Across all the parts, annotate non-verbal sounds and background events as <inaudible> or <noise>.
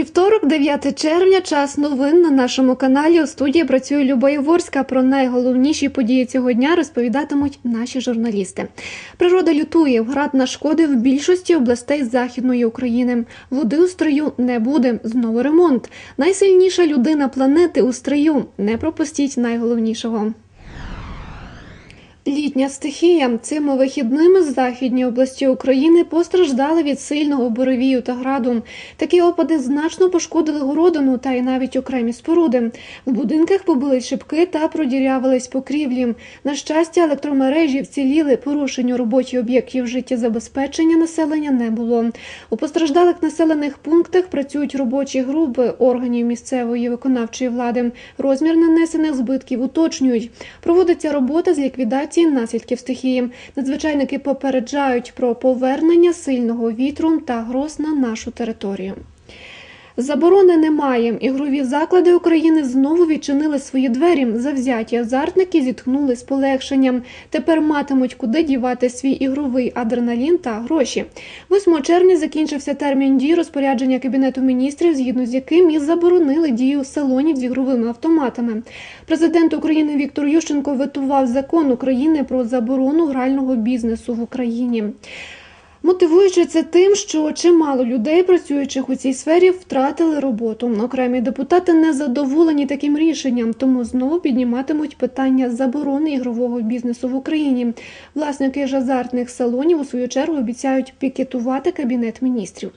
Вівторок, 9 червня, час новин на нашому каналі. У студії працює Люба Єворська. Про найголовніші події цього дня розповідатимуть наші журналісти. Природа лютує, град нашкодив більшості областей Західної України. Води у стрию не буде. Знову ремонт. Найсильніша людина планети у стрию. Не пропустіть найголовнішого. Літня стихія цими вихідними західні області України постраждали від сильного буревію та граду. Такі опади значно пошкодили городину та й навіть окремі споруди. В будинках побили шибки та продірявились покрівлі. На щастя, електромережі вціліли. Порушень у роботі об'єктів життєзабезпечення населення не було. У постраждалих населених пунктах працюють робочі групи органів місцевої виконавчої влади. Розмір нанесених збитків уточнюють. Проводиться робота з ліквідації наслідків стихії. Надзвичайники попереджають про повернення сильного вітру та гроз на нашу територію. Заборони немає. Ігрові заклади України знову відчинили свої двері. Завзяті азартники зітхнули з полегшенням. Тепер матимуть куди дівати свій ігровий адреналін та гроші. 8 червня закінчився термін дії розпорядження Кабінету міністрів, згідно з яким і заборонили дію салонів з ігровими автоматами. Президент України Віктор Ющенко ветував закон України про заборону грального бізнесу в Україні. Мотивуючи це тим, що чимало людей, працюючих у цій сфері, втратили роботу. Окремі депутати не задоволені таким рішенням, тому знову підніматимуть питання заборони ігрового бізнесу в Україні. Власники ж азартних салонів у свою чергу обіцяють пікетувати кабінет міністрів.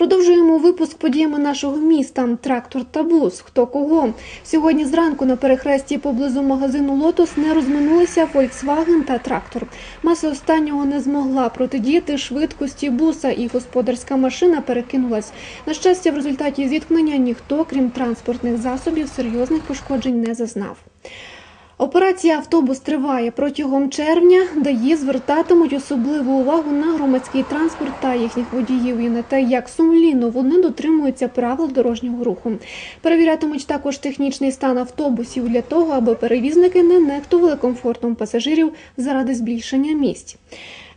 Продовжуємо випуск подіями нашого міста. Трактор та бус. Хто кого сьогодні зранку на перехресті поблизу магазину Лотос не розминулися Volkswagen та трактор. Маса останнього не змогла протидіяти швидкості буса, і господарська машина перекинулась. На щастя, в результаті зіткнення ніхто, крім транспортних засобів, серйозних пошкоджень не зазнав. Операція автобус триває протягом червня, ДАІ звертатимуть особливу увагу на громадський транспорт та їхніх водіїв і на те, як сумлінно вони дотримуються правил дорожнього руху. Перевірятимуть також технічний стан автобусів для того, аби перевізники не нехтували комфортом пасажирів заради збільшення місць.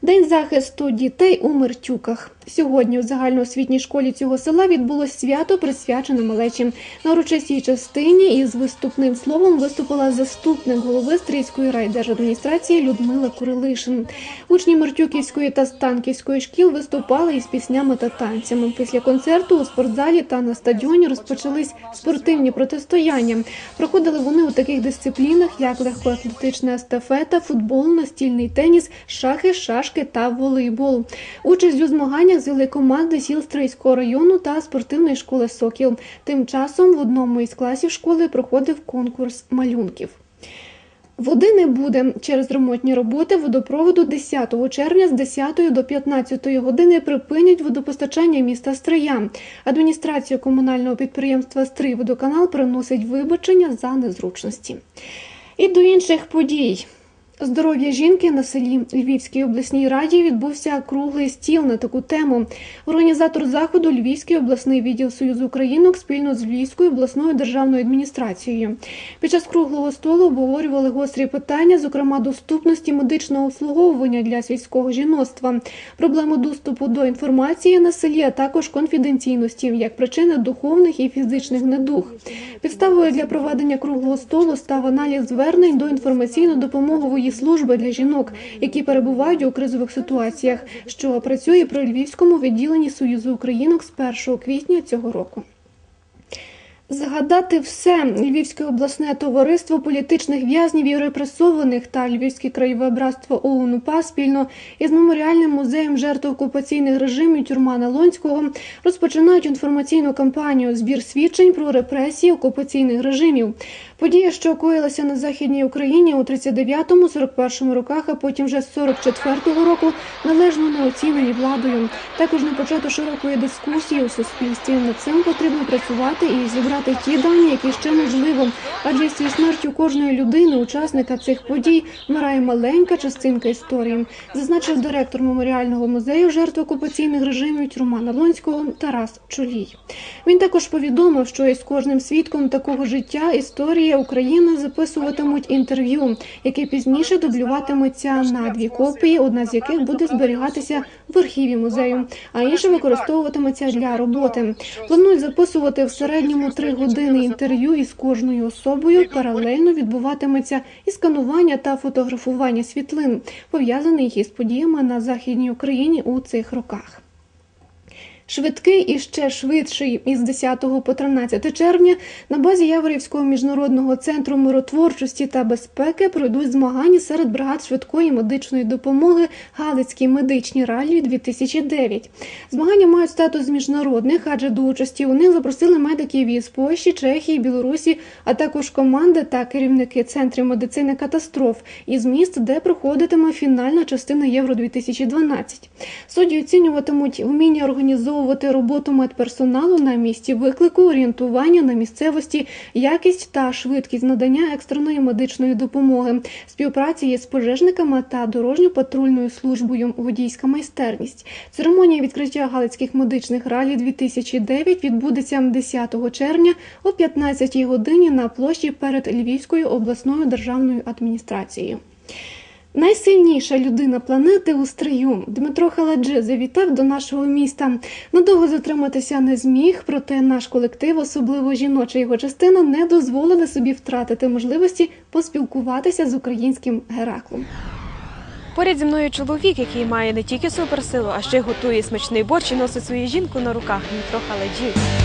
День захисту дітей у Мертюках. Сьогодні у загальноосвітній школі цього села відбулось свято, присвячене малечі. На урочистій частині із виступним словом виступила заступник голови Стрийської райдержадміністрації Людмила Курилишин. Учні Мертюківської та Станківської шкіл виступали із піснями та танцями. Після концерту у спортзалі та на стадіоні розпочались спортивні протистояння. Проходили вони у таких дисциплінах, як легкоатлетична естафета, футбол, настільний теніс, шахи, шашки та волейбол. Участь у змаганнях взяли команди сіл Стрийського району та спортивної школи Сокіл. Тим часом в одному із класів школи проходив конкурс малюнків. Води не буде через ремонтні роботи водопроводу 10 червня з 10 до 15 години припинять водопостачання міста Стрия. Адміністрація комунального підприємства «Стрийводоканал» приносить вибачення за незручності. І до інших подій. Здоров'я жінки на селі Львівській обласній раді відбувся круглий стіл на таку тему. Організатор заходу Львівський обласний відділ Союзу Українок спільно з Львівською обласною державною адміністрацією. Під час круглого столу обговорювали гострі питання, зокрема доступності медичного обслуговування для сільського жіноцтва, проблему доступу до інформації на селі, а також конфіденційності як причини духовних і фізичних недуг. Підставою для проведення круглого столу став аналіз звернень до інформаційно-допомогової служби для жінок, які перебувають у кризових ситуаціях, що працює при львівському відділенні Союзу Українок з 1 квітня цього року. Згадати все Львівське обласне товариство політичних в'язнів і репресованих та Львівське краєве братство ОУН-УПА спільно із меморіальним музеєм жертв окупаційних режимів Тюрмана Лонського розпочинають інформаційну кампанію збір свідчень про репресії окупаційних режимів. Подія, що коїлася на західній Україні у 39-41 роках, а потім вже з 44-го року, належно не оцінені владою. Також не почато широкої дискусії у суспільстві. Над цим потрібно працювати і зібрати ті дані, які ще можливо. Адже зі смертю кожної людини, учасника цих подій, вмирає маленька частинка історії, зазначив директор меморіального музею жертв окупаційних режимів Тюрмана Лонського Тарас Чулій. Він також повідомив, що із кожним свідком такого життя історії України записуватимуть інтерв'ю, яке пізніше дублюватиметься на дві копії, одна з яких буде зберігатися в архіві музею, а інше використовуватиметься для роботи. Планують записувати в середньому три години інтерв'ю із кожною особою. Паралельно відбуватиметься і сканування та фотографування світлин, пов'язаних із подіями на західній Україні у цих роках. Швидкий і ще швидший із 10 по 13 червня на базі Яворівського міжнародного центру миротворчості та безпеки пройдуть змагання серед бригад швидкої медичної допомоги Галицькі медичні раллі 2009. Змагання мають статус міжнародних, адже до участі у них запросили медиків із Польщі, Чехії, Білорусі, а також команди та керівники центрів медицини катастроф із міст, де проходитиме фінальна частина Євро 2012. Судді оцінюватимуть вміння організовувати роботу медперсоналу на місці виклику, орієнтування на місцевості, якість та швидкість надання екстреної медичної допомоги, співпраці із пожежниками та дорожньо-патрульною службою, водійська майстерність. Церемонія відкриття Галицьких медичних ралі 2009 відбудеться 10 червня о 15 годині на площі перед Львівською обласною державною адміністрацією. Найсильніша людина планети у стрию Дмитро Халаджи завітав до нашого міста. Надовго затриматися не зміг, проте наш колектив, особливо жіноча його частина, не дозволили собі втратити можливості поспілкуватися з українським Гераклом. Поряд зі мною чоловік, який має не тільки суперсилу, а ще й готує смачний борщ і носить свою жінку на руках. Дмитро Халаджі.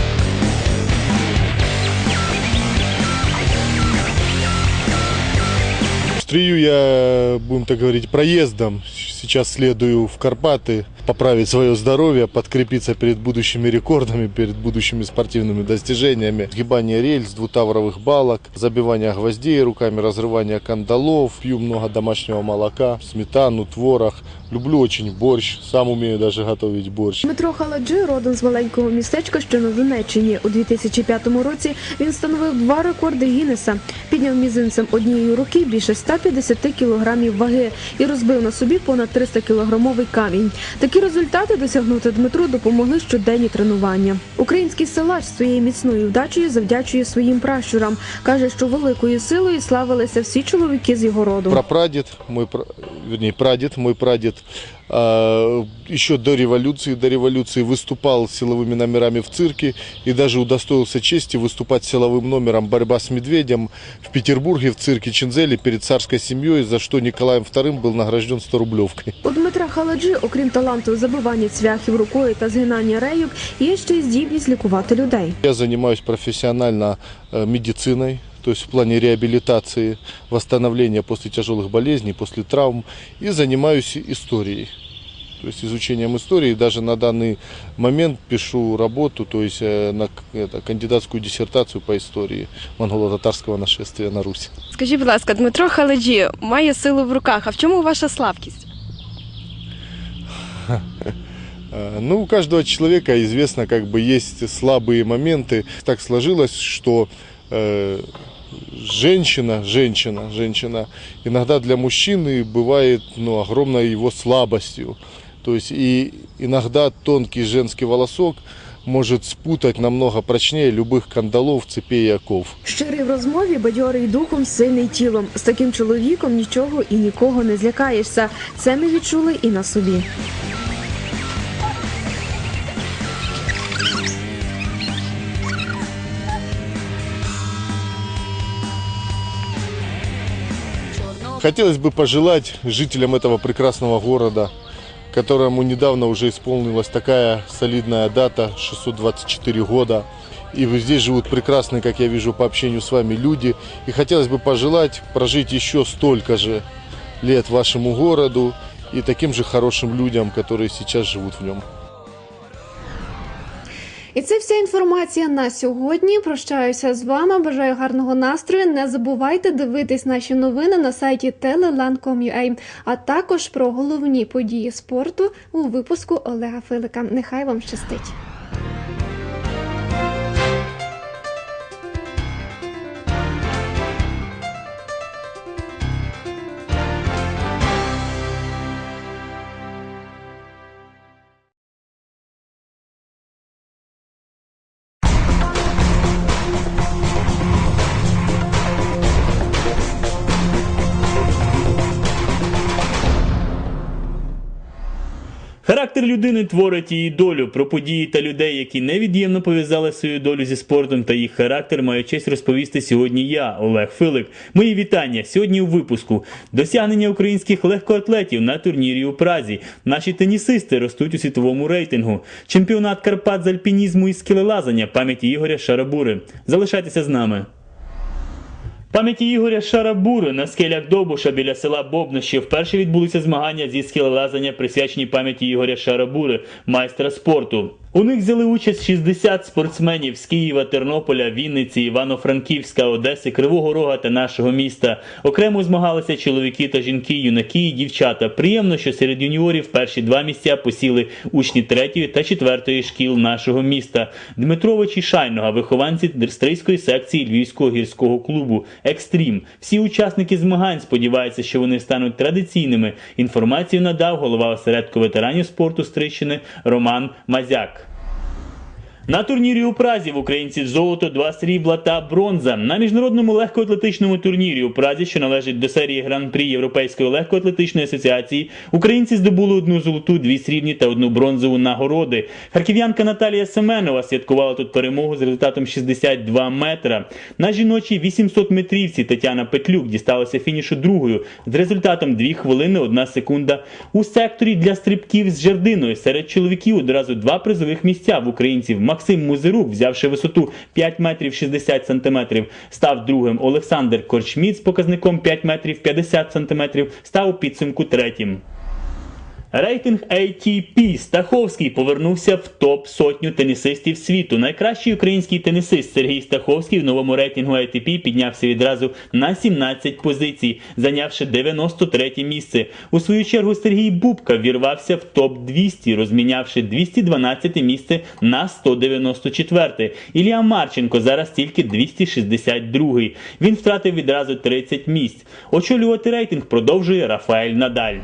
В Стрию я, будем так говорить, проездом. Сейчас следую в Карпаты, поправить свое здоровье, подкрепиться перед будущими рекордами, перед будущими спортивными достижениями. Сгибание рельс, двутавровых балок, забивание гвоздей руками, разрывание кандалов. Пью много домашнего молока, сметану, творог. Люблю очень борщ, сам умею даже готовить борщ. Дмитро Халаджи родом з маленького містечка, що на Донеччині. У 2005 році він встановив два рекорди Гіннеса. Підняв мізинцем однієї руки більше 150 кілограмів ваги і розбив на собі понад 300 кілограмовий камінь. Такі результати досягнути Дмитру допомогли щоденні тренування. Український силач своєю міцною вдачею завдячує своїм пращурам. каже, що великою силою славилися всі чоловіки з його роду. Прапрадід, мій пра- прадід, прадед, а, еще до революции, до революции выступал с силовыми номерами в цирке и даже удостоился чести выступать с силовым номером «Борьба с медведем» в Петербурге в цирке Чинзели перед царской семьей, за что Николаем II был награжден 100-рублевкой. У Дмитра Халаджи, окрім таланту забивання цвяхів рукою та згинання рейок, є ще й здібність лікувати людей. Я занимаюсь профессионально э, медициной, то есть в плане реабилитации, восстановления после тяжелых болезней, после травм, и занимаюсь историей. То есть изучением истории. Даже на данный момент пишу работу, то есть э, на к- это, кандидатскую диссертацию по истории монголо-татарского нашествия на Русь. Скажіть, будь ласка, Дмитро Халаджі має силу в руках. А в чому ваша слабкість? <laughs> Э, Ну, у каждого человека известно, как бы есть слабые моменты. Так сложилось, что э, женщина, женщина, женщина иногда для мужчины бывает ну, огромной его слабостью. То есть и иногда тонкий женский волосок может спутать намного прочнее любых кандалов, цепей и оков. Щирий в розмові, бадьорий духом, сильний тілом. З таким чоловіком нічого і нікого не злякаєшся. Це ми відчули і на собі. Хотелось бы пожелать жителям этого прекрасного города, которому недавно уже исполнилась такая солидная дата, 624 года. И здесь живут прекрасные, как я вижу по общению с вами, люди. И хотелось бы пожелать прожить еще столько же лет вашему городу и таким же хорошим людям, которые сейчас живут в нем. І це вся інформація на сьогодні. Прощаюся з вами. Бажаю гарного настрою. Не забувайте дивитись наші новини на сайті telelan.com.ua, а також про головні події спорту у випуску Олега Филика. Нехай вам щастить. Характер людини творить її долю. Про події та людей, які невід'ємно пов'язали свою долю зі спортом та їх характер, маю честь розповісти сьогодні я, Олег Филик. Мої вітання сьогодні у випуску. Досягнення українських легкоатлетів на турнірі у Празі. Наші тенісисти ростуть у світовому рейтингу. Чемпіонат Карпат з альпінізму і скелелазання пам'яті Ігоря Шарабури. Залишайтеся з нами. Пам'яті Ігоря Шарабури на скелях Добуша біля села Бобнище вперше відбулися змагання зі скелелазання, присвячені пам'яті Ігоря Шарабури, майстра спорту. У них взяли участь 60 спортсменів з Києва, Тернополя, Вінниці, Івано-Франківська, Одеси, Кривого Рога та нашого міста. Окремо змагалися чоловіки та жінки, юнаки і дівчата. Приємно, що серед юніорів перші два місця посіли учні третьої та четвертої шкіл нашого міста. Дмитрович і Шайнога, вихованці Дерстрийської секції Львівського гірського клубу Екстрім. Всі учасники змагань сподіваються, що вони стануть традиційними. Інформацію надав голова осередку ветеранів спорту Стрищини Роман Мазяк. На турнірі у Празі в українців золото, два срібла та бронза. На міжнародному легкоатлетичному турнірі у Празі, що належить до серії Гран-прі Європейської легкоатлетичної асоціації, українці здобули одну золоту, дві срібні та одну бронзову нагороди. Харків'янка Наталія Семенова святкувала тут перемогу з результатом 62 метра. На жіночій 800 метрівці Тетяна Петлюк дісталася фінішу другою з результатом 2 хвилини 1 секунда. У секторі для стрибків з жердиною серед чоловіків одразу два призових місця в українців. Максим Музирук, взявши висоту 5 метрів 60 сантиметрів, став другим. Олександр Корчміт з показником 5 метрів 50 сантиметрів став у підсумку третім. Рейтинг ATP Стаховський повернувся в топ сотню тенісистів світу. Найкращий український тенісист Сергій Стаховський в новому рейтингу ATP піднявся відразу на 17 позицій, зайнявши 93 місце. У свою чергу Сергій Бубка вірвався в топ 200, розмінявши 212 місце на 194. Ілля Марченко зараз тільки 262. Він втратив відразу 30 місць. Очолювати рейтинг продовжує Рафаель Надаль.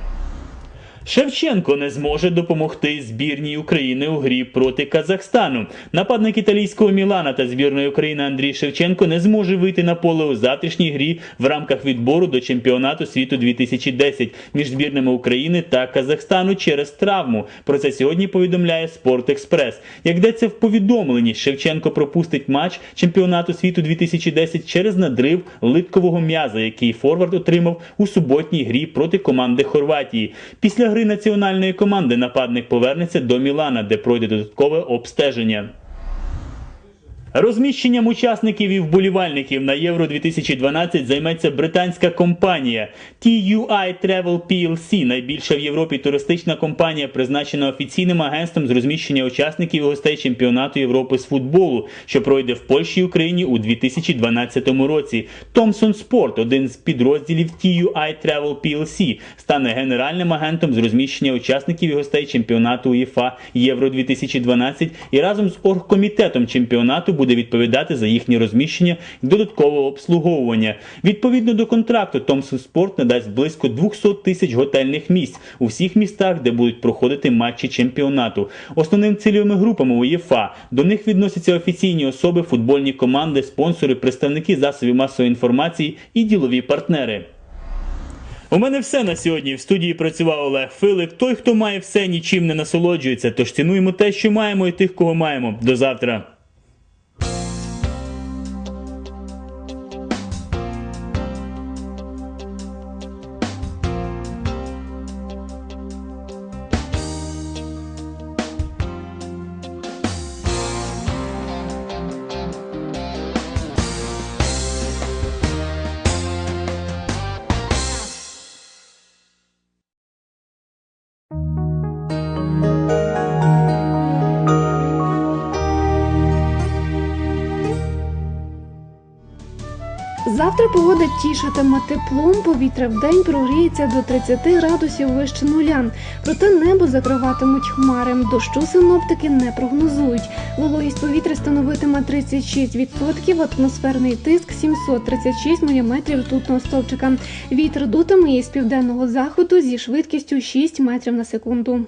Шевченко не зможе допомогти збірній України у грі проти Казахстану. Нападник італійського Мілана та збірної України Андрій Шевченко не зможе вийти на поле у завтрашній грі в рамках відбору до чемпіонату світу 2010 між збірними України та Казахстану через травму. Про це сьогодні повідомляє Спорт Експрес. Як йдеться в повідомленні, Шевченко пропустить матч чемпіонату світу 2010 через надрив литкового м'яза, який Форвард отримав у суботній грі проти команди Хорватії. Після гри національної команди нападник повернеться до Мілана, де пройде додаткове обстеження. Розміщенням учасників і вболівальників на Євро 2012 займеться британська компанія TUI Travel PLC, найбільша в Європі туристична компанія, призначена офіційним агентством з розміщення учасників і гостей чемпіонату Європи з футболу, що пройде в Польщі і Україні у 2012 році. Thomson Sport, один з підрозділів TUI Travel PLC, стане генеральним агентом з розміщення учасників і гостей чемпіонату УЄФА Євро 2012 і разом з оргкомітетом чемпіонату буде відповідати за їхнє розміщення і додаткове обслуговування. Відповідно до контракту, Thomson Sport надасть близько 200 тисяч готельних місць у всіх містах, де будуть проходити матчі чемпіонату. Основним цільовими групами УЄФА до них відносяться офіційні особи, футбольні команди, спонсори, представники засобів масової інформації і ділові партнери. У мене все на сьогодні. В студії працював Олег Филик. Той, хто має все, нічим не насолоджується. Тож цінуємо те, що маємо, і тих, кого маємо. До завтра. Завтра погода тішитиме теплом, повітря в день прогріється до 30 градусів вище нуля. Проте небо закриватимуть хмари. Дощу синоптики не прогнозують. Вологість повітря становитиме 36%, атмосферний тиск 736 мм ртутного стовпчика. Вітер дутиме із південного заходу зі швидкістю 6 метрів на секунду.